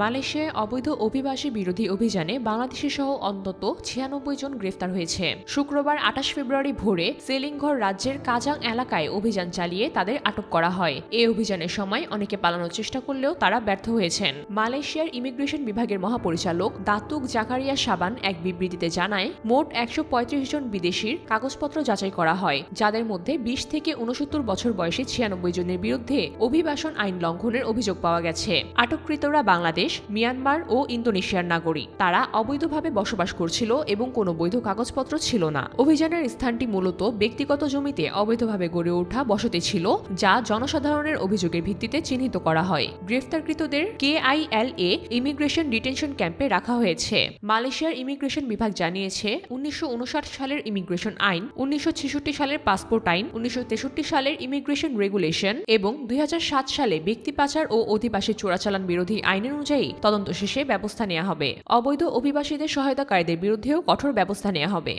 মালয়েশিয়ায় অবৈধ অভিবাসী বিরোধী অভিযানে বাংলাদেশি সহ অন্তত ছিয়ানব্বই জন গ্রেফতার হয়েছে। শুক্রবার আঠাশ ফেব্রুয়ারি ভোরে সেলিংঘর রাজ্যের কাজাং এলাকায় অভিযান চালিয়ে তাদের আটক করা হয়। এই অভিযানের সময় অনেকে পালানোর চেষ্টা করলেও তারা ব্যর্থ হয়েছেন। মালয়েশিয়ার ইমিগ্রেশন বিভাগের মহাপরিচালক দাতুক জাকারিয়া সাবান এক বিবৃতিতে জানায়, মোট একশো পঁয়ত্রিশ জন বিদেশির কাগজপত্র যাচাই করা হয়, যাদের মধ্যে বিশ থেকে উনসত্তর বছর বয়সী ছিয়ানব্বই জনের বিরুদ্ধে অভিবাসন আইন লঙ্ঘনের অভিযোগ পাওয়া গেছে। আটককৃতরা বাংলাদেশ মিয়ানমার ও ইন্দোনেশিয়ার নাগরিক। তারা অবৈধভাবে বসবাস করছিল এবং কোনো বৈধ কাগজপত্র ছিল না। অভিযানের স্থানটি মূলত ব্যক্তিগত জমিতে অবৈধভাবে গড়ে ওঠা বসতি ছিল, যা জনসাধারণের অভিযোগের ভিত্তিতে চিহ্নিত করা হয়। গ্রেফতারকৃতদের কেআইএলএ ইমিগ্রেশন ডিটেনশন ক্যাম্পে রাখা হয়েছে। মালয়েশিয়ার ইমিগ্রেশন বিভাগ জানিয়েছে, উনিশশো উনষাট সালের ইমিগ্রেশন আইন, উনিশশো ছেষট্টি সালের পাসপোর্ট আইন, উনিশশো তেষট্টি সালের ইমিগ্রেশন রেগুলেশন এবং দুই হাজার সাত সালে ব্যক্তি পাচার ও অধিবাসী চোরাচালান বিরোধী আইনের অনুযায়ী তদন্ত শেষে ব্যবস্থা নেওয়া হবে। অবৈধ অভিবাসীদের সহায়তাকারীদের বিরুদ্ধেও কঠোর ব্যবস্থা নেওয়া হবে।